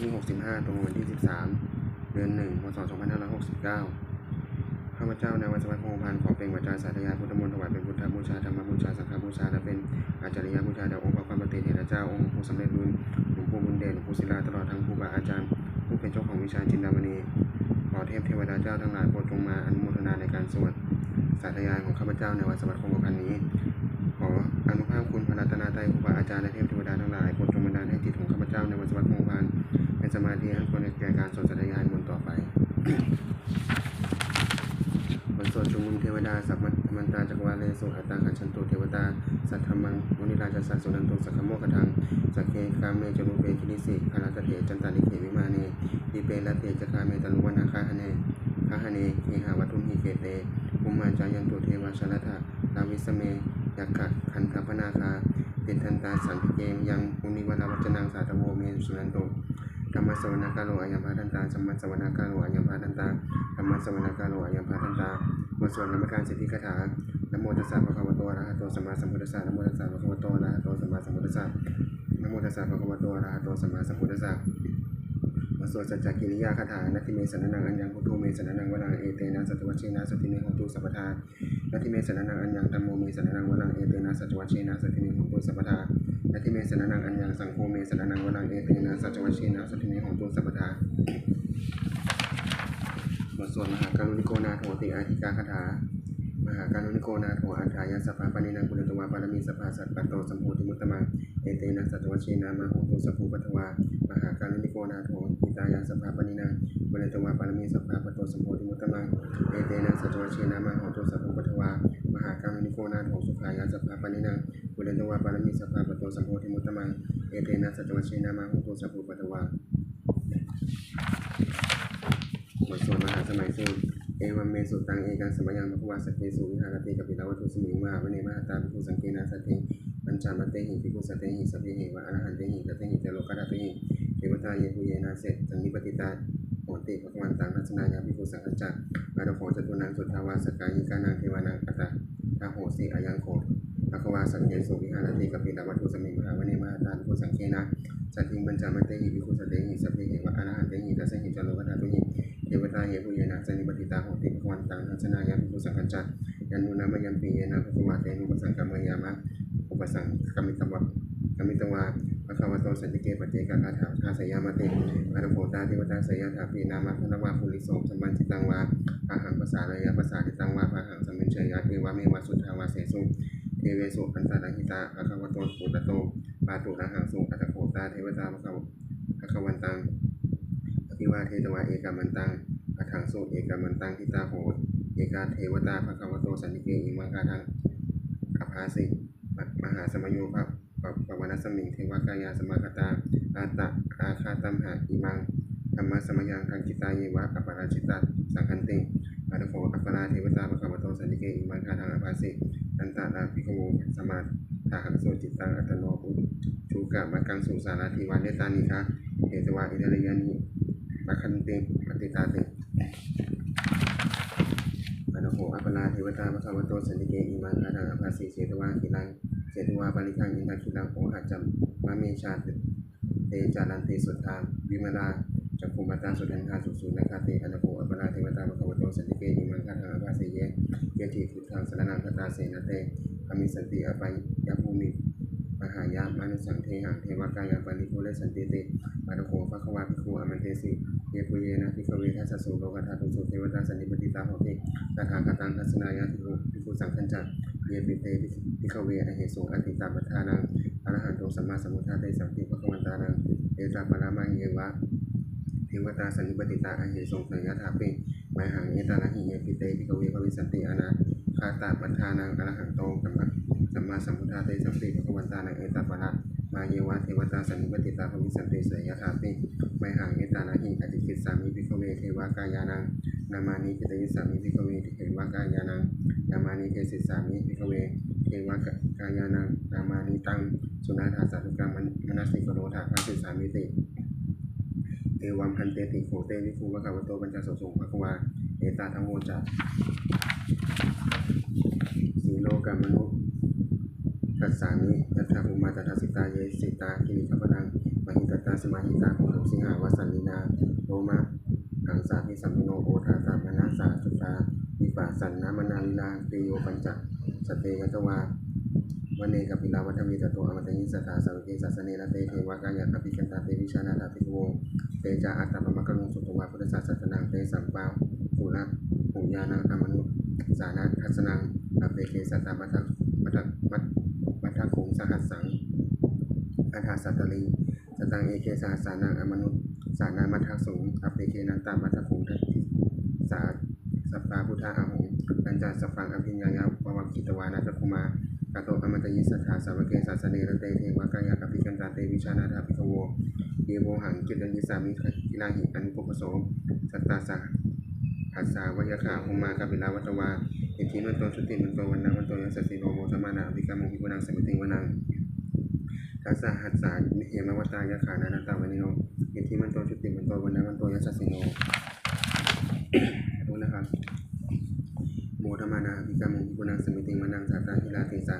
ที่ 65 ตรงวันที่ 13 เดือน 1 พศ 2569 ข้าพเจ้าในวัชวัฒน์พงษ์พันธ์ขอเป็นวาจาสาธยายพุทธมนต์ถวายเป็นพุทธบูชาธรรมบูชาสังฆบูชาและเป็นอาจาริยบูชาแด่องค์พระความปฏิเทระเจ้าองค์ผู้สำเร็จบุญหลวงปู่บุญเด่นหลวงปู่ศิลาตลอดทั้งครูบาอาจารย์ ผู้เป็นเจ้าของวิชาจินดามณีขอเทพเทวดาเจ้าทั้งหลายโปรดจงมาอนุโมทนาในการสวดสาธยายของข้าพเจ้าในวันสวัสดิ์คงพันนี้ขออนุภาพคุณพระรัตนตรัยครูบาอาจารย์และเทพเทวดาทั้งหลายโปรดจงบันดาลให้จิตของข้าพเจ้าในวันสวัสดิ์คงพัน เป็นสมาธิอันควรแก่การสวดสาธยายมนต์ต่อไปบทสวดชุมนุมเทวดาสัพมันตาจักรวาเลสุอัตตาขันชันตุเทวตา สัทธรรมังมุนิราชสัสสุนันตุสักขโมกทังสักเคกามเมจรุเปคินิสิคาราตเถจันตานิเขวิมาเนทีเปละเตจคาเมตลุวนาคาหเนคาหเนเคหาวัตุมหิเกเตภูมาจายันตุเทวชลทะลาวิสเมยักขะคันธพนาคาติทันตาสันติเกมยังมุนิวราวัจนังสาธโวเมสุนันตุ ธรรมสวนาคาโลอายัมพาทันตาสัมมัสวนาคาโลอายัมพาทันตาธรรมสวนาคาโลอายัมพาทันตาบทสวดนมัการสิทธิคาถานโมตัสสะภะคะวะโตอะระหะโตสัมมาสัมพุทธัสสะนโมตัสสะภะคะวะโตอะระหะโตสัมมาสัมพุทธัสสะนโมตัสสะภะคะวะโตอะระหะโตสัมมาสัมพุทธัสสะ สวดสัจจกิริยาคาถานัตถิเมสนนังอัญญังพุทโธเมสนนังวรังเอเตนะสัจวัชเชนะสติเมหตุสัพพทานัตถิเมสนนังอัญญังธัมโมเมสนนังวรังเอเตนะสัจวัชเชนะสติเมหตุสัพพทานัตถิเมสนนังอัญญังสังโฆเมสนนังวรังเอเตนะสัจวัชเชนะสติเมหตุสัพพทาบทสวดมหาการุณิโกนาโถติอาทิกาคาถา มหาการุณิโกนาโถอัฏฐายาสัพพะปณินังกุลตวาปารมีสัพพะสัตปัตโตสัมโพธิมุตตมังเอเตนะสัตวชเชนะมาโหตุสัพพุปัทวามหาการุณิโกนาโถอิตายาสัพพะปณินังกุลตวาปารมีสัพพะปัตโตสัมโพธิมุตตมังเอเตนะสัตวชเชนะมาโหตุสัพพุปัทวามหาการุณิโกนาโถสุขายาสัพพะปณินังกุลตวาปารมีสัพพะปัตโตสัมโพธิมุตตมังเอเตนะสัตวชเชนะมาโหตุสัพพุปัทวาบทสวดมหาสมัยสูตร เอวัมเมสุตังเอกังสมยังมะคุวาสเกสุวิหารติกับปิลาวัตถุสมิงมหาวเนมาตาภิกขุสังเกนาสติปัญจามเตหิภิกขุสเตหิสัพเพหิวะอรหันเตหิตเตหิเจโลกัตเตหิเทวตาเยภูเยนาเสตสันนิปติตาโหติภควันตังรัชนายาภิกขุสังฆจักอาดโขจตุนังสุทธาวาสกายิกานังเทวานังอัตตาตาโหสิอายังโคภควาสังเกสุวิหารติกับปิลาวัตถุสมิงมหาวเนมาตาภิกขุสังเกนาสัตถิงปัญจามเตหิภิกขุสเตหิสัพเพหิวะอรหันเตหิตเตหิเจโลกัตเตหิ เทวตาเยปุเยนะสนิปติตาโหติภควันตังทัศนายาภิกขุสังฆจักยันนุนามยัมปีเยนะภควาเตนุปสังกามยามะอุปสังกมิตวะกมิตวาภควะโตสันติเกปเจกาคาถาคาสยามติอารโภตาเทวตาสยาถาปีนามะพนวาภูริโสมสัมมันจิตังวาปะหังภาษาระยะภาษาทิตังวาปะหังสัมมินเชยะเทวะเมวะสุทธาวาเสสุเทเวสุอันตาหิตาภควะโตปุตตโตปาตุระหังสุอัตโภตาเทวตาภควภควันตัง อภิวาเทตวาเอกามันตังอาถังโสเอกามันตังทิตาโหดเอกาเทวตาภควโตสันนิเกอิมังคาทังอภาสิมหาสมโยภะปะปะวนสมิงเทวกายาสมาคตาอาตะอาคาตัมหะอิมังธรรมะสมยังทังกิตาเยวะอปาราชิตาสังคันติอาตโขอัปปราเทวตาภควโตสันนิเกอิมังคาทังอภาสิอันตาลาภิกโวสมาทาหังโสจิตตังอัตโนปุชูกะมะกังสุสาราธิวาเนตานิคะเอตวาอิเดรยานิ มะคันติปฏิตาติอนุโหอัปปลาเทวตาภควโตสันติเกอิมังคาทังอภาสีเชตวาคิลังเชตวาปาริคังอินทาคิลังโอหัจจัมมะเมชาติเตจารันเตสุทธาวิมาลาจักขุมาตาสุทันทาสุสุนาคาเตอนุโหอัปปลาเทวตาภควโตสันติเกอิมังคาทังอภาสีเยเยติพุทธังสรนังคตาเสนเตอมิสันติอปัยยภูมิมหายามานุสังเทหังเทวกายาปานิโกเลสันติเติอนุโหภควาภิกขุอมันเตสิ เยปุเยนะภิกเวทัสสะโลกธาตุสุเทวตาสันนิปติตาโหติตถาคตังทัศนายาภิกขุภิกขุสังฆัญจักเยปิเตภิกเวอเหสุอติตาปัฏฐานังอรหันโตสัมมาสัมพุทธาเตสัมปิภควันตานังเอตาปรามังเยวะเทวตาสันนิปติตาอเหสุสัญญาถาปิมหังเอตานะหิเยปิเตภิกเวภวิสันติอนาคาตาปัฏฐานังอรหันโตกัมมะสัมมาสัมพุทธาเตสัมปิภควันตานังเอตาปรามาเยวะเทวตาสันนิปติตาภวิสันติสัญญาถาปิ ไมหังเอตานะหิอติกิสสามิภิกเวเทวกายานังนามานิกิตยิสามิภิกเวเทวกายานังนามานิเทศิสามิภิกเวเทวกายานังนามานิตังสุนาถาสัตุกรรมมนัสสิกโนถาภาสิสามิติเอวัมพันเตติโขเตวิภูวะกาวโตปัญจโสสงภควาเอตาทั้งโมจัตสีโลกามนุตัสสามิยัตถาภูมาตถาสิตาเยสิตากิริขปนัง มหิตตาสมาหิตาโหตุสิงหาวสันนินาโรมาหังสาพิสัมโนโอทาตามนาสาจุตาวิปัสสันนามนาลิลาติโยปัญจสเตยตวาวันเนกัปิลาวัฒมิจโตอมตยิสตาสังเกสัสเนนะเตเทวากายะอภิกันตาเตวิชานาตาติโวเตจาอัตตปมะกะลุงสุตวาพุทธศาสนังเตสัมปาปุระปุญญานังอมนุสานาทัสนังอเปเกสัตตามัทมัทมัทมัทคุงสหัสสังอัฏฐสัตตลี สตังเอเกสหัสานังอมนุสานามัทสุงอเปเกนันตามัทคุงทัตติสาสัพพาพุทธาอาหงปัญจสัพพังอภิญญายาววังกิตวานาตคุมากโตอมตยิสัทธาสาวเกสาสเนรเตเทวากายากัพิกันตาเตวิชานาถาภิกโวเยโวหังจิตัญญิสามิกิลาหิอันปุปโสสัตตาสาหัสสาวยขาหุมากัปิลาวัตวาเอิทิมันโตชุติมันโตวันนาวันโตยัสสสิโนโมธมานาภิกามงพิกุนังสมิติวนัง ทัสสะหัสสาเหมวตายขานานาตาวนิโนอิทิมันโตชุติมันโตวันนาวันโตยัสสสิโนดูนะครับโมธมานาภิกามงพิกุนังสมิติวนังสัตาหิลาติสา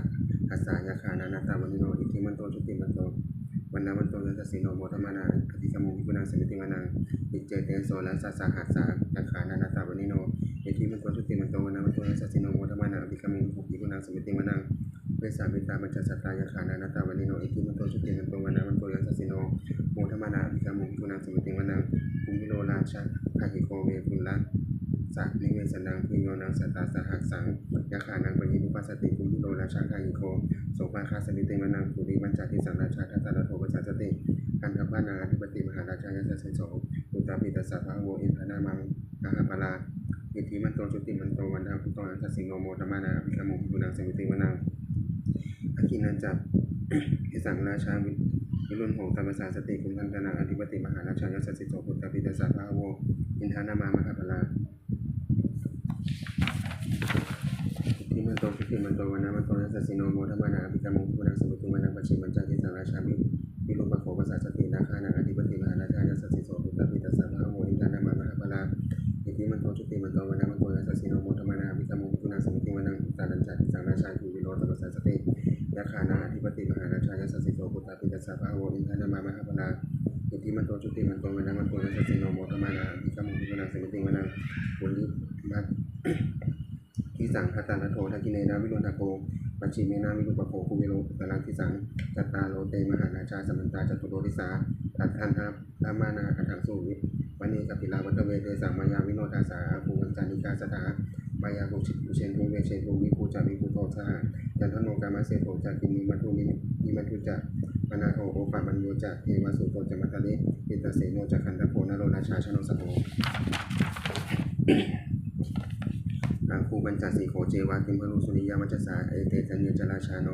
อาสายาคานานาตาวันโนอิทิมันโตชุติมันโตวันนาวันโตยัสสิโนโมทมานาอธิกรรมุวิกุณังสมิติมานังอิเจเตโสและสัสสาหัสสายาคานานาตาวันนิโนอิทิมันโตชุติมันโตวันนาวันโตยัสสิโนโมทมานาอธิกรรมุวิกุณังสมิติมานัง เวสามิตามัจจสัตตายาคานานาตาวันนิโนอิทิมันโตชุติมันโตวนาวันโตยัสสิโนโมทมานาอธิกรรมุวิกุณังสมิติมานังภูมิโลราชาคาหิโกเวปุลละสักนิเวศนังพิโยนังสัตตาสหักสังยาขานังปยิมุปัสสติคุมิโลราชาคายิโกโสภาคาสมิติมนังปุริบัญจาติสังราชาทัตตาโทปัสสติกันทพานาธิปติมหาราชายาสสิโสอุตตาปิตสัพพะโวอินทนามังกหาปลาอิทิมันโตจุติมันโตวันดาพุตโตอันสสิโนโมตมานาอภิกรรมุปุนังสมิติมนัง อกินันจับอิสังราชาวิรุณโหตามสาสติคุมทันตนาอธิปติมหาราชายาสสโสอุตตาปิตสัพพะโวอินทานามามหาปลาที่มันโตคิติมันโตวันนะมันโตนัสสิโนโมทมนาภิกรรมุพุนังสมุติมานังปัจฉิมัญจาทิสังราชามิวิรุปโขภาษาสตินาคานังอธิปติมหาราชายสัสสิโสภุตตปิตัสสะพะโมอินทานามามหาปลาอิทิมันโตชุติมันโตวันนะมันโตนัสสิโนโมทมนาภิกรรมุพุนังสมุติมานังตานัญจาทิสังราชามิวิโรตปัสสะสติ ยาคานังอธิปติมหาราชายสัสสิโสภุตตปิตัสสะพะโมอินทานามามหาปลาอิทิมันโตชุติมันโตวันนะมันโตนัสสิโนโมทมานาภิกรรมุพุนังสมุติมานังปุริบัตที่สังคตาลโททักิเนนาวิรุณทโกปัจฉิเมนาวิรุปโภคุเวโรตลังที่สังจัตตาโลเตมหานาชาสมันตาจตุโรทิสาตัดทันทัพธามานาอัถังสูวิวันนี้กับพิลาวัตเวเทสังมายาวิโนทาสาภูวันจานิกาสถามายาภูชิภูเชนทูเวเชนทูวิภูจาวิภูโทสห จันทโนกามาเสโทจากินีมัทุนินิมัทุจะมนาโทโอปามันโยจะเทวสุโตจมัตตะเลปิตาเสโนจะคันทโพนโรนาชาชโนสโภอาคูบัญจสีโขเจวาติมพรุสุริยามัจสาเอเตจันเยจราชาโน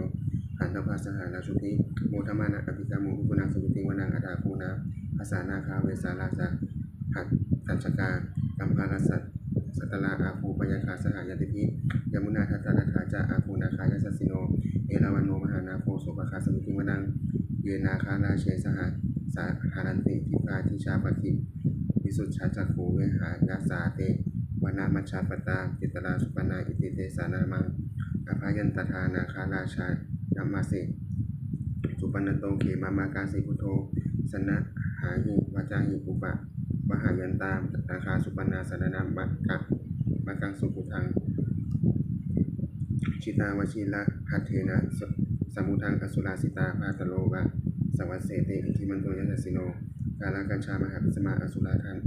ขันธภาสหาราชุติโมทมานะอภิกรรมุอุปนังสมุติวนังอาดาคูนาภาษานาคาเวสาราสะหัตตัชกากัมภารสัต สัตตลาอาภูปยาคาสหายติพิยมุนาทัตตานาคาจาอาภูนาคายสัสสิโน เอราวันโนมหานาโคโสภคาสมุติวนัง เยนาคาราเชสหาสาหารันติทิพาทิชาปกิวิสุทธาจักขูเวหายาสาเตวนามัชาปตาจิตราสุปนาอิติเตสานามังอภายันตทานาคาราชายัมมาสิสุปนโตเขมามากาสิพุโธสนะหาหิวาจาหิปุปะ วหายันตามนาคาสุปนาสนามบักกะบักกังสุปุทัง ชิตาวชิละพัทเทนะสมุทังอสุราสิตาภาตโลวะสวัสเสเตอิทิมันโตยัสสิโน กาลกัญชามหาปิสมาอสุราทัน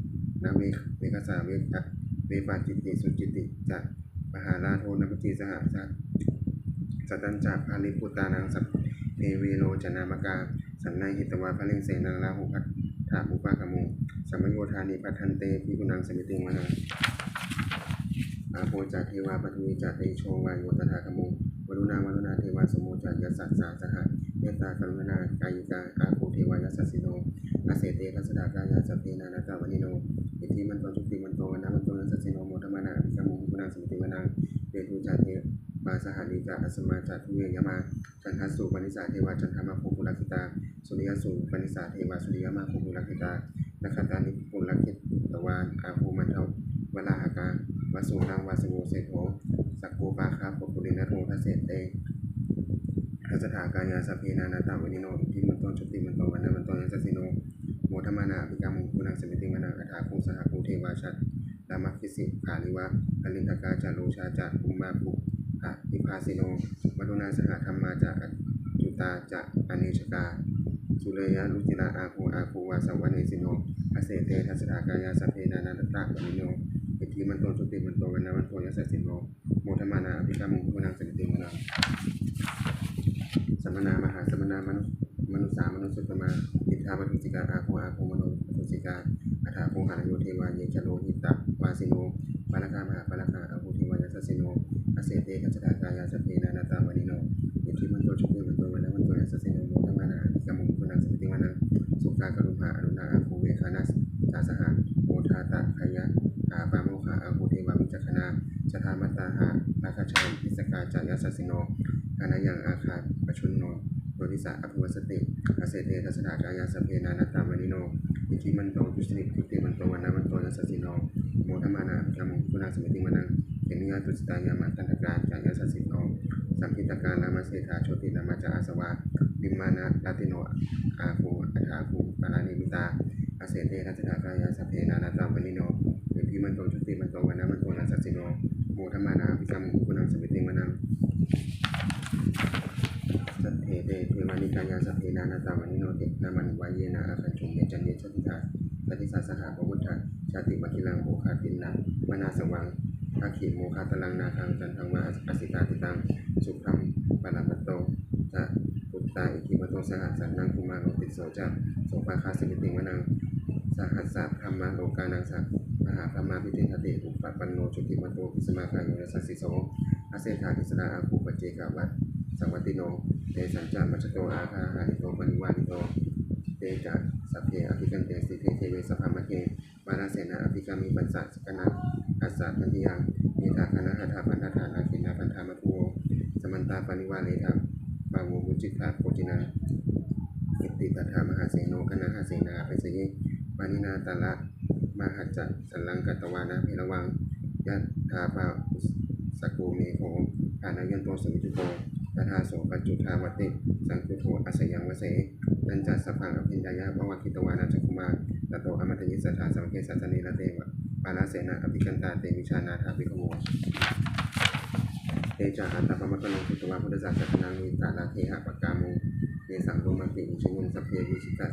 นาเวเวกสาเวกะเวปาจิตติสุจิติจะมหาราโทนปจิสหสัตสัตตัญจาภาลิปุตานังสัพเพเวโรจนามกา สันนายหิตวาพระเลงเสนังลาหุพัทธาบุปากามุสัมมโยธานิพัทันเตพิกุนังสมิติงวนังอาโพจาเทวาปฐวีจาเตโชวายโยตถาคโมวรุณาวรุณาเทวาสมโมจายสัสสาสหะเมตตากรุณากายิกาอาโคเทวายสัสสิโนอาเสเตทัสดากายาสัพเพนานาตาวนิโนอิทิมันโตจุติมันโตวันนะมันโตนัสสิโนโมทมานาภิกขโมหุกุณังสมิติวนังเวทุจาเท วาสหานิจาอัสมาจาทุเวยมาจันทสุปนิสาเทวาจันทามาโคปุลคิตาสุริยสุปนิสาเทวาสุริยมาโคปุลคิตานักขตานิปุลคิตตวานอาภูมันเทาวลาหากาวสุนังวาสุโวเสโทสักโกปาคาปุรินโททัสเสเตทัสถากายาสพเพนานาตาวนิโนอิทิมันโตจุติมันโตวันนมันโตยัสสสิโนโมทมานาภิกามุคุนังสมิติมนาคาถาภูสหภูเทวาชัดดามัคคิสิขาลิวะอลินทกาจาโรชาจัอุมาภุ อะวิภาสิโนมรุณาสหธรรมมาจะจุตาจะอเนชกา สุเรยะรุจิระอาภูอาภูวาสวันิสิโนอเสเตทัสสะกายาสัพเพนานาตตะวนิโนอิทธิมันโตจุติมันโตวันนะวันโตยัสสิโนโมทมานาอภิกรรมุขุนังสมิติมนาสัมนามหาสัมนามนุมนุสามนุสุตมาอิทธามัทุสิกาอาภูอาภูมโนทุสิกาอัฏฐาภูหาโยเทวาเยจโล เสเตทัสสะกายาสัพเพนานาตวนิโนอิทธิมันโตจุติมันโตวันนวันโตยัสสะสิโนโมทมานาอภิกมุขุนังสมิติมนาสุขากรุณาอรุณาอาภูเวคานัสสาสหะโมทาตะขยะอาปาโมคาอาภูเทวามิจักขณาชทามตาหะราคาชัยพิสกาจายาสสิโนกานายังอาคาปชุนโนโดริสาอภวสติอาเสเตทัสดากายาสเพนานตตามณิโนอิทิมันโตจุสติทุติมันโตวันนามันโตยัสสิโนโมทมานาธรรมกุณาสมิติมนังเกนิยาตุสตายามันตันตการจายาสสิโนสัมพิตการนาโชตินามาจาอาสวะลิมานะลาติโนอาภูอัฏฐาภูปารานิมิตาอาเสเตทัสสะกายาสเพนานาตามวนิโนเอพิมันโตจุติมันโตวันนมันโตนัสสสิโนโมทมานาภิกรรมกุณังสมิติมานังสัทเทเตเทวานิกายาสเพนานาตามวนิโนเตนามันวายเยนาอาคันจุมเยจันเยชติตาปฏิสัสสหาปวุฒะชาติมัคิลังโอคาตินนะวนาสวังอาขิโมคาตลังนาทังจันทังวาอสิตาติตังสุขัม ปนาปตโตจะปุตตาอิทิมตโตสหัสสันนังคุมาโลติโสจักโสภาคาสิมิติวนังสหัสสะธรรมะโลกานังสักมหาธรรมาพิเทหติอุปปันโนจุติมตโตปิสมาคาโยนัสสสิโสอาเซธาทิสนาอาภูปเจกาวัตสังวัติโนเตสัญจามัชโตอาคาหานิโตปริวานิโตเตจัสัพเพอภิกันเตสิเทเทเวสภามะเกวานาเสนาอภิกามิปัสสะสกนังอัสสะพันธิยังเมธาคณะหัตถาพันธานาคินาพันธามะภู สมันตาปริวาเลธาปาโวมุจิตาโคจินาอิติปทามหาเสโนคณะหาเสนาไปเสยิปานินาตาละมหัจจสัลลังกัตวานะเพระวังยัตถาปาสกูเมโหฐานายันโตสมิจุโตตถาโสปัจจุทาวติ สังคุโทอัสยังวเสนันจัสสะพังอภิญญายะภวคิตวานาจักุมาตโตอมตยิสสทาสังเกสัสเนระเตวะปานาเสนาอภิกันตาเตวิชานาถาภิกขโม จาอัตตปมัตตโนสุตวะพุทธศาสนามีตาลาเทหะปะกามุเนสังโรมัติอิชิมุนสัพเพวิชิตัส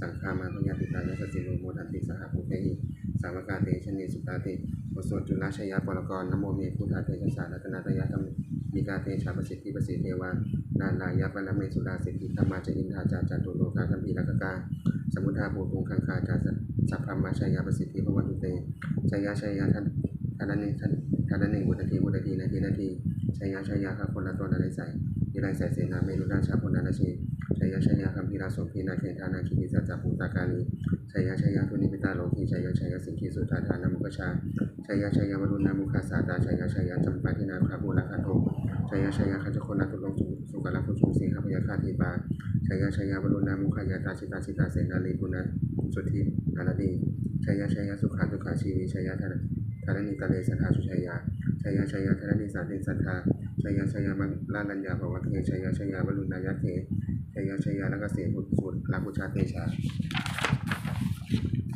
สังฆามาพยาติตานัสสิโนโมทันติสหภูเตหิสาวกาเตชเนสุตาเตโอโสจุลาชยาปรกรนโมเมพุทธาเตชะสารัตนาตยะธรรมมิกาเตชาปสิทธิปสิเทวานาลายะปะละเมสุดาสิทธิธรรมาจินทาจาจาตุโลกาคัมภีรักกาสมุทาภูตุงคังคาจาสัพพมาชยาปสิทธิภวันตุเตชยาชยาทันทันนิทัน ทันนิบุตทีบุตทีนาทีนาทีชัยาชยาค่ะคนละตัวนาไรใส่ยิไรใส่เสนาเมรุราชาพนานาชีชัยาชยาคัมพีราสมพีนาเคนทานาคิมิสัจจภูตากาลีชัยาชยาทุนิพิตาโลกีชัยาชยาสิงคีสุธาทานามุกชาชัยาชยาวรุณามุขาสาตาชัยาชยาจำปาทินาคาบูลาคันโทชยาชยาคัจโคนาตุลงสุกาลพุชุสิงหพยาคาทีปาชัยาชยาวรุณามุขายาตาชิตาชิตาเสนาลีปุณสุทินาลดีชัยาชยาสุขาทุขาชีวิชัยาธนา ธนนิตาเลสัทธาสุชัยยาชัยยาชัยยาธนนิสันติสัทธาชัยยาชัยยามัลาลัญญาภวะเคชยาชัยยาวรุณายะเทชัยยาชัยยาละกเสพุทธสุลาภุชาเตชา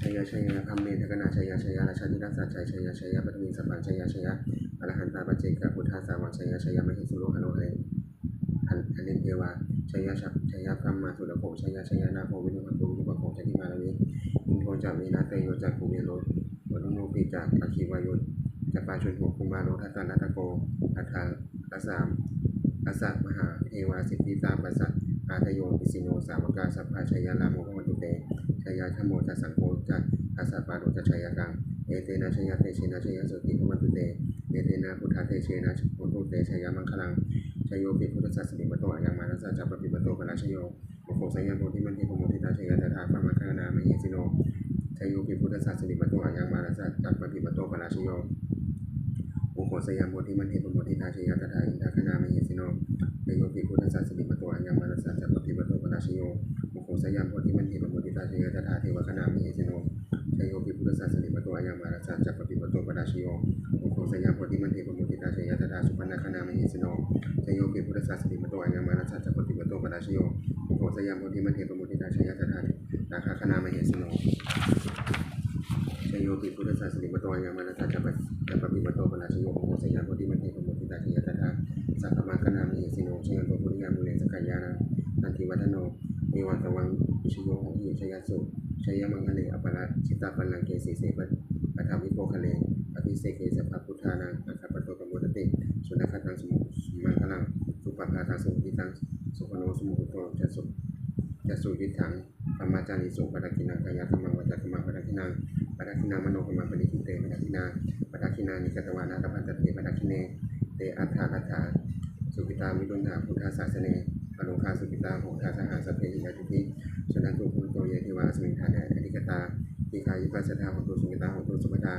ชัยชยธรรมเมธกนาชัยยาชัยยาราชาธิราชชัยชัยยาชัยยาปฐมีสัพพัญชัยชยอรหันตาปเจกพุทธาสาวังชยชยมหิสุโลหโนเฮอันอันเลนเทวาชัยยาชัชัยยาพรมมาสุรโภชัยยาชัยยานาโภวินุปตุวินุปโภชติมาลวิอินโทจามีนาเตโยจักภูเวโร วรุโนปิจากอาคิวายนจะปาชนหัวคุมาโรทัตตานาตโกอัฏฐาอัสามอัสสะมหาเทวาสิทธิตาปัสสะอาทโยปิสิโนสาวกาสัพพาชยาลาโมภวันตุเตชยาธโมจัสังโฆจัอาสาปาโรจัชยากังเอเตนะชยาเตเชนะชยาสุติภวันตุเตเอเตนะพุทธาเตเชนะโหตุเตชยามังคลังชยโยปิพุทธศาสนิมโตอายังมานัสสะจัปปิปโตปราชโยโมโคสยาโพธิมันเทโพโมทิตาชยาตถาพระมังคลนามหิสิโน ชยโยปิพุทธศาสนิมโตอายังมานัสสะจัปปิปโตปราชโยโมโคสยามโพธิมันเทโพโมทิตาชยตถาอินทคณามหิสิโนชยโยปิพุทธศาสนิมโตอายังมานัสสะจัปปิปโตปราชโยโมโคสยามโพธิมันเทปโมทิตาชยตถาเทวคณามิเอชโนชยโยปิพุทธศาสนิปโตอายังมาราชาจัปปิปโตปราชโยโมโคสยามโพธิมันเทปโมทิตาาชยตถาสุปนนคนามิหิสิโนชโยปิพุทธศาสนิมโตอัญญามานัสสัจจปฏิปโตปราชโย โหสยามโพธิมันเทปมุติตาชยัตถานาคาคนามิหิสิโนชโยปิพุทธศาสนิมโตอัญญามานัสสัจจปฏิปโตปราชโยโหสยามโพธิมันเทปมุติตาชยัตถาสัพพมาคนามิหิสิโนชโยโตปุริยามุเลสกายานังอันติวัฒโนเอวันตวังชโยโหหิชยสุชยมังคะเลอปละชิตาปัลลังเกสีเสปะปะทาวิโกคะเลอภิเศกเกสัพพพุทธานังอัคคปโตกมุตติสุนัขตังสมุมังคลังสุปปาทาสุทิตัง สุขโนสมุโตจะสุจะสุยิทังธรรมจาริสุปะทักขินังกายธรรมังวัจจมังปะทักขินังปะทักขินังมโนกรรมังปริคิเตปะทักขินาปะทักขินานิกตวานาตพันตเตปะทักขิเนเตอัฏฐาอัฏฐาสุปิตามิดุนหาพุทธศาสเนปโลคาสุปิตาโหทาสหาสพเพหิยาติทิสุนันตุพุทโตเยทิวาสมิงทาเนอธิกตาทิคายุปัสสทาโหตุสุกิตาโหตุสุปทา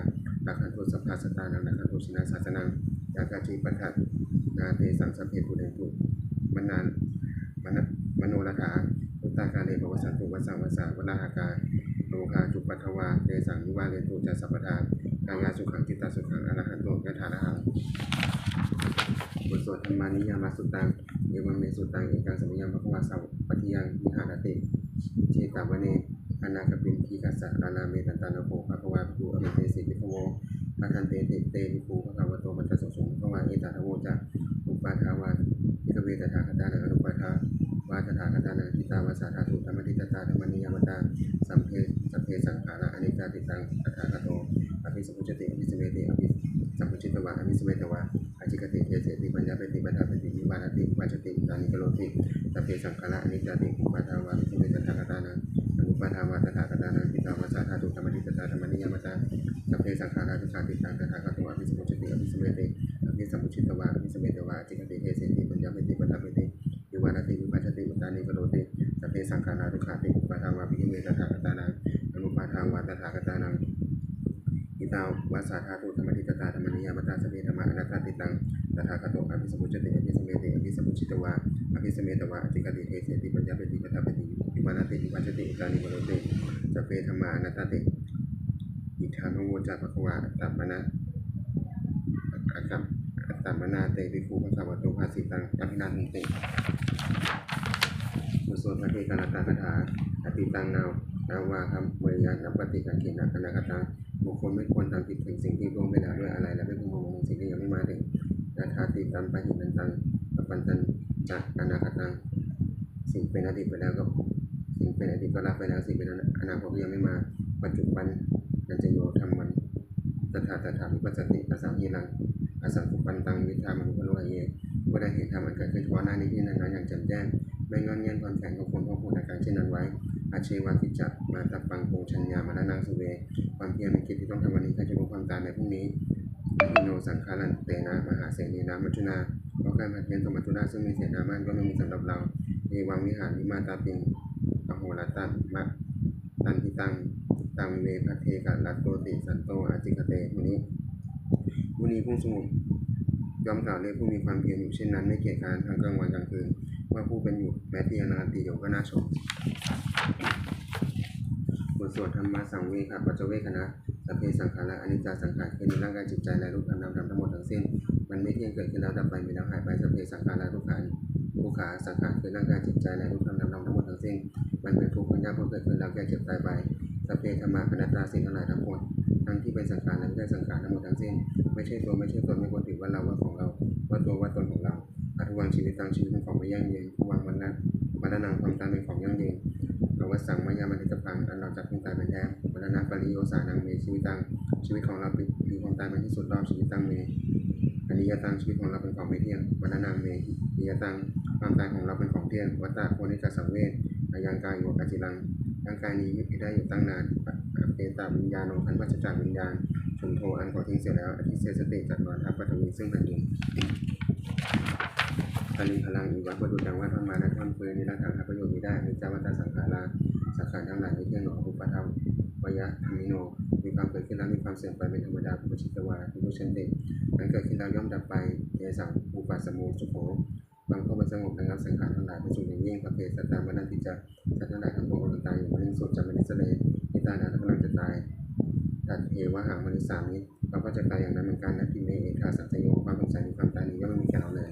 นาคันตุสัพพาสตานังนาคันตุชนาศาสนังยากาจีปัฏฐะนาเตสังสัพเพปุเรนตุมนานมนมโนรถาอุตตากาเลภ วสันตุวสังวสาวลาหากาโลคาจุปัทวาเตสังนิวาเรตุจัสสัพพทานกายาสุขังจิตตาสุขังอรหันโตยะถาระหังบทสวดธรรมานิยามาสุตังเยวัมเมสุตังเอกังสมัยยังพระวาสาวปฏิยังวิหารติเชตาวเนอนาคปินทีกัสสะรานาเมตันตานโภภะควาภูอเมเตสิภิโวปะทันเตเตเตวิภูภะควะโตมัจจสสงภะวาเอตาทโวจะอุปาทาวาพิกเวตถาคตานังอนุ ตถาคตานังทิตาวาสาธาตุธรรมทิตตาธรรมนิยามตาสัมเพสัพเพสังขาระอนิจจติตังอัฏฐาคโตอภิสัมพุจติอภิสเมติอภิสัมพุจิตวะอภิสเมตวะอจิกติเยเสติปัญญาเปติปัฏฐาเปติวิวาระติวัจติตานิกโลติสัพเพสังขาระอนิจจติอุปาทาวาพิเวตถาคตานังอนุปาทาวาตถาคตานังปิตาวาสาธาตุธรรมนิตตาธรรมนิยามตาสัพเพสังขาราทุกขาติตังตถาคตวะอภิสมุจติอภิสเมติอภิสัมพุชิตวะอภิสเมตวะอจิกติเทเสติปัญญาเมติปัฏฐาเมติวิวาระติวิปัชชติอุตานิกโรติ สัพเพสังขาราทุกขาติอุปาทาวาปิเมตถาคตานังอนุปาทาวาตถาคตานังปิตาวาสาธาตุธรรมนิตตาธรรมนิยามตาสเพธรรมะอนัตตติตังตถาคตอภิสมุจติอภิสเมติอภิสัมพุชิตวะอภิสเมตวะจิกติเทเสติปัญญาเมติปัฏฐาเมติวิวาระติวิปัชชติอุตานิกโรติสพเพธรรมานัตติอิทานุโวจาภควาอัตตมนะอัตตัมอัตตัมมนาเตวิภูภควโตภาสิตังอภินาทิติ พระเทกาลตาคาถาอติตังนาว นาวาคำเวยานัปปฏิกังเขนะคณะคตาบุคคลไม่ควรทำผิดถึงสิ่งที่ล่วงไปแล้วด้วยอะไร และไม่พึงมองสิ่งที่ยังไม่มาถึงนาทาติตัมปะหินันตังปปันตันจักอนาคตังสิ่งเป็นอดีตไปแล้วก็สิ่งเป็นอดีตก็รับไปแล้วสิ่งเป็นอนาคตยังไม่มา ปัจจุบันนันจะโยธรรมันตถาตถาวิปัสสติอสังยีรังอสังคุปันตังวิธามันุพโลเยผู้ใดเห็นธรรมอันเกิดขึ้นเฉพาะหน้านี้ที่นั้นอย่างแจ่มแจ้ง ไม่งอนเงียนความแข็งของคนพวกผู้ในการเช่นนั้นไว้ อาเชวากิจจะมาตับปังโปงชัญญามาละนางสุเว ความเพียรมีกิจที่ต้องทำวันนี้ถ้าจะรู้ความตายในพรุ่งนี้อิโนสังขารันเตนะมหาเสนีนามัจจุนาเพราะการผัดเพียรสมมัจจุนาซึ่งมีเสนามากก็ไม่มีสำหรับเราเอวังวิหารวิมาตาปิงอโหรตัมมะตันทิตังตังเวพะเทกะลัตโตติสันโตอาจิกเตมุนี้มุนีผู้สงบย่อมกล่าวเรียกผู้มีความเพียรอยู่เช่นนั้นไม่เกียจคร้านทั้งกลางวันกลางคืน ว่าผู้เป็นอยู่แม้ที่นาติโยก็น่าชมบทสวดธรรมะสังเวคะปัจจเวคณะสัพเพสังขาระอนิจจาสังขารคือในร่างกายจิตใจและรูปธรรมนามธรรมทั้งหมดทั้งสิ้น มันไม่เที่ยงเกิดขึ้นแล้วดับไปมีแล้วหายไปสัพเพสังขาระทุกขันทุกขาสังขารคือร่างกายจิตใจและรูปธรรมนามธรรมทั้งหมดทั้งสิ้น มันเป็นทุกข์มันยากเพราะเกิดขึ้นแล้วแก่เจ็บตายไปสัพเพธรรมาอนัตตาสิ่งทั้งหลายทั้งปวงทั้งที่เป็นสังขารและไม่ใช่สังขารทั้งหมดทั้งสิ้น ไม่ใช่ตัวไม่ใช่ตนไม่ควรถือว่าเราว่าของเรา ว่าตัวว่าตนของเรา อาทุวังชีวิตตังชีวิตเป็นของไม่ยั่งยืนผู้วางวันนั้นวันนังความตายเป็นของยั่งยืนอวสังมายามันตพังอันเราจับเป็นตายเป็นแท้วันนังปริโยสานังเมชีวิตตังชีวิตของเราเป็นมีความตายเป็นที่สุดรอบชีวิตตังเมอันิยตังชีวิตของเราเป็นของไม่เที่ยงวันนังเมนิยตังความตายของเราเป็นของเที่ยงวัตตาโคนิจะสังเวชอายังกายโยกัจิลังร่างกายนี้ยึดได้อยู่ตั้งนานเอตาวิญญาณองคันวัชจากวิญญาณชนโทอันขอทิ้งเสียแล้วอธิเสสติจัดนอนทับปฐวีซึ่งแผ่นดิน พลิพลังอีวัตวัตถุดังว่าธรรมานะธรรมเปยนิรัตถังหาประโยชน์ไม่ได้ในเจ้าวัตสังขาราสังขารทั้งหลายไม่เที่ยงหนออุปธรรมวยะธรรมิโน มีความเกิดขึ้นแล้วมีความเสื่อมไปเป็นธรรมดาปุชิตวาปุชันติมันเกิดขึ้นแล้วย่อมดับไปเยสังอุปัสสโมสุโขบางข้อมันสงบระงับสังขารทั้งหลายไปสู่อย่างยิ่งพระเพสตามนันติจะสัตว์ทั้งหลายทั้งปวงกำลังตายอยู่มะเริงสุดจะมริสเสลนิตานาทั้งกำลังจะตายตัดเอวะหางมริสามิ เราก็จะตายอย่างนั้นเหมือนกันนะพิเมเอคาสัจโยความเป็นงสัยในความตายนี้ย่อมไม่มีแก่เราเลย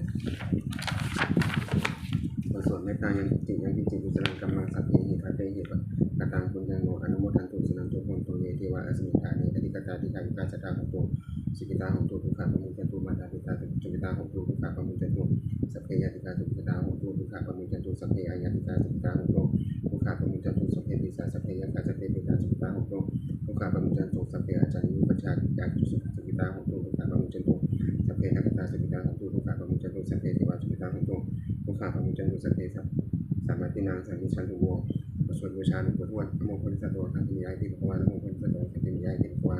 บทสวดเมตตายังจิตยังกิจิตกุศลังกัมมังสัพเพหิทัตเตหิปะกตังปุญญังโนอนุโมทันตุสนันตุโหนตุเยเทวะอสมิทานิอธิกตาติกายุกาจตาหงตุสุกิตาหงตุทุกขาปมุจจตุมาตาปิตาสุกิตาหงตุทุกขาปมุจจตุสัพเพยติกาสุกิตาหงตุทุกขาปมุจจตุสัพเพอายติกาสุกิตาหงตุ ขาปมุจจตุสัพเพปิสาสัพเพยัคฆาสัพเพปิตาสุกิตาหงตุทุกขาปมุจจตุสัพเพอาจาริยุปชาติยาจุสุสุกิตาหงตุทุกขาปมุจจตุสัพเพนักตาสุกิตาหงตุทุกขาปมุจจตุสัพเพเทวาสุกิตาหงตุทุกขาปมุจจตุสัพเพสัพสามัตินางสังนิชันตุโวบทสวดบูชาหลวงปู่ทวดนโมพุทธสโตคันธิยายติภควานโมพุทธสโตคันธิยายติภควา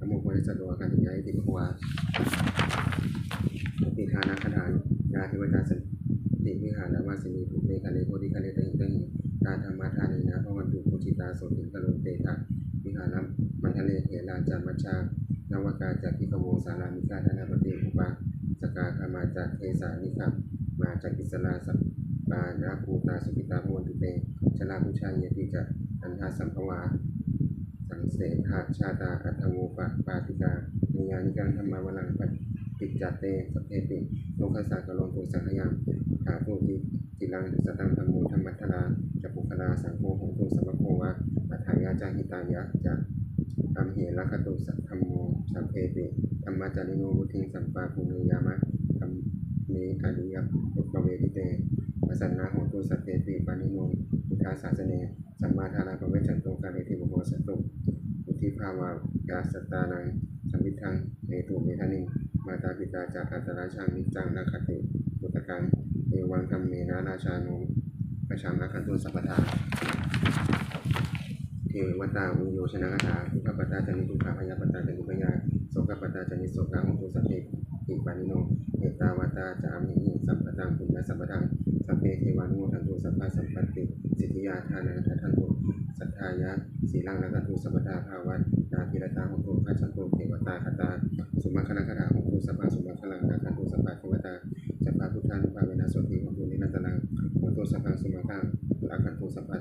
นโมพุทธสโตคันธิยายติภควาปิทานาคถานยาเทวดาสันติวิหารวาสินีภูเมคาเลโพธิคาเลตหิตหิ ตาธรรมทานีนะพระวันตุปุจิตาโสติกะโลเตทะวิหารมันทะเลเถราจามัชชานวกาจากพิกโวสารามิกาธนาปฏิอุปาสกาคามาจากเทสานิคัมมาจากอิสลาสัปปานาภูตาสุกิตาพวันตุเตชลาพุชายติจะอันทาสัมภวาสังเสหาชาตาอัตโวปะปาติกานิยานิการธรรมาวลังป ฏิจจเตสพเพติโลกัสสะกะโลตุสังขยังหาภูติจิลังสตังธรรมโมธรรมัทนาจะปุคลาสังโฆหงตุสัมภโควะอัฏฐายาจาหิตายะจะอัมเหลักตุสัทธรรมโมสัมเพติธรรมจาริโนวุทิงสัมปาภูเนยามะธรรมเมอริยปุปเวทิเตวสันนาโหตุสัพเพติปานิโนพุทธาศาสเนสัมมาทานาปเวชันโตกาเรติบุโหสตุอุทิภาวายาสตานังสัมมิทังเมตุเมทานิ มาตาปิตาจากอัตราชามิจังนาคติปุตกังเอวังกัมเมนาราชานุประชังนาคันตุสัพพทาเทวตาอุโยชนะคาถาทุกขปตาจานิทุกขาพยาปตาจานิพยาโสกปตาจานิโสกาหงตุสัพเพอิปานิโนเอตาวตาจามิหิสัมปตังปุญญสัมปทังสัพเพเทวานุทันตุสัพพะสัมปติสิทธิยาทานังทัทันตุสัทธายะสีลังนักันตุสัพพทาภาวัตนาภิรตาห งตุขัจฉันตุเทวตาคตาสุมาคณะคาถาของครูสัพพะสุมาคลังนาคันตุสัพพะเทวตาสัพพะพุทธานุภาเวนะโสติหงครูนิรันตนังหงตัวสัพพะสุมาคังอาคันตุสัพพะ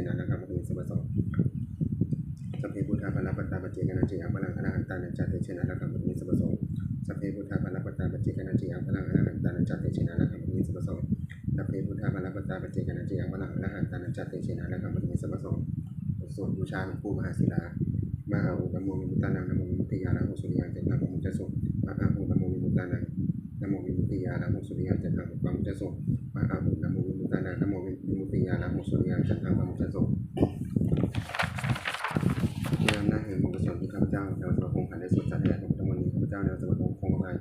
ชนะนะคัมมันิสัมปะโสสัพเพพุทธาภรปัตตาปเจกนันจิยังพลังอรหันตานันจัตเตเชนะนะคัมมันิสัมปะโสสัพเพพุทธาภรปัตตาปเจกนันจิยังพลังอรหันตานันจัตเตเชนะนะคัมมันิสัมปะโสสัพเพพุทธาภรปัตตาปเจกนันจิยังพลังอรหันตานันจัตเตเชนะนะคัมมันิสัมปะโสส่วนบูชาหลวงปู่มหาศิลามหาอุปโมวิมุตตานังนโมวิมุตติยาลังสุริยังเจันทร์มุจจสุมหาอุปโมวิมุตตานังนโมวิมุตติยาลังสุริยังเจันทร์มุจจสุ มหาอุปโมวิมุตตานังนโมวิมุตติยาลังสุริยังจันทร์มุจจสุเรื่องหน้าแห่งบุญกุศลที่ข้าพเจ้าแนวสมาคมผ่านได้สุดจัดแห่งของทั้งวันนี้ข้าพเจ้าแนวสมาคมคงอภัย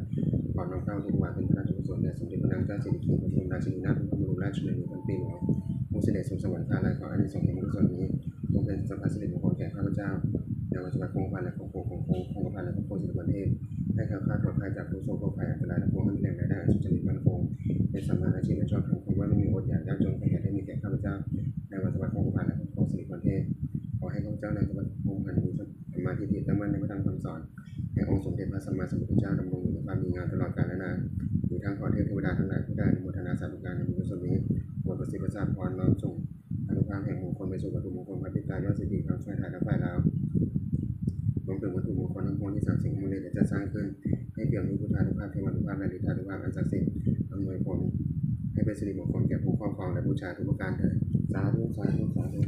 ขอน้อมเข้าที่ถวายเป็นพระราชกุศลแด่สมเด็จพระนางเจ้าสิริกิติ์พระบรมราชินีนาถพระบรมราชชนนีพันปีหลวงผู้เสด็จสู่สวรรคาลัยขออานิสงส์แห่งบุญกุศลนี้จงเป็นสัมภาระสิริมงคลแก่ข้าพเจ้าแนวสมาคมผ่านและครอบครัวของคงคงผ่านและครอบครัวสิริวัณเทพ ให้แคล้วคลาดปลอดภัยจากทุกโศกโรคภัยอันตรายทั้งปวงให้มีแหล่งรายได้สุจริตมั่นคงเป็นสมมาอาชีพและชอบทำคำว่าไม่มีอดอยากยากจนขอให้ได้มีแก่ข้าพเจ้าในวันสมาคมผ่านและครอบครัวสิริวัณเทพขอให้ข้าพเจ้าในสมคมพันนี้สมาธิที่ตั้งมั่นในพระธรรมคำสอนแห่งองค์สมเด็จพระสัมมาสัมพุทธเจ้าดำรงอยู่ในความดีงามตลอดกาลและนานมีทั้งขอเทพเทวดาทั้งหลายผู้ได้อนุโมทนาสาธุการในบุญกุศลนี้บวชประสิทธิ์ประสาทพรน้อมส่งอนุภาพแห่งมงคลไปสู่วัตถุมงคลพระปิตารยอดสิริคำช่วยถ่ายและฝ่ายเราว เป็นวัตถุมงคลทั้งปวงที่สร้างสิ่งมูลเลยจะสร้างขึ้น ให้เปี่ยมด้วยพุทธานุภาพเทวานุภาพและฤทธานุภาพอันศักดิ์สิทธิ์อำนวยผลให้เป็นสิริมงคลแก่ผู้ครอบครองและบูชาทุกประการเถิดสาธุสาธุสาธุ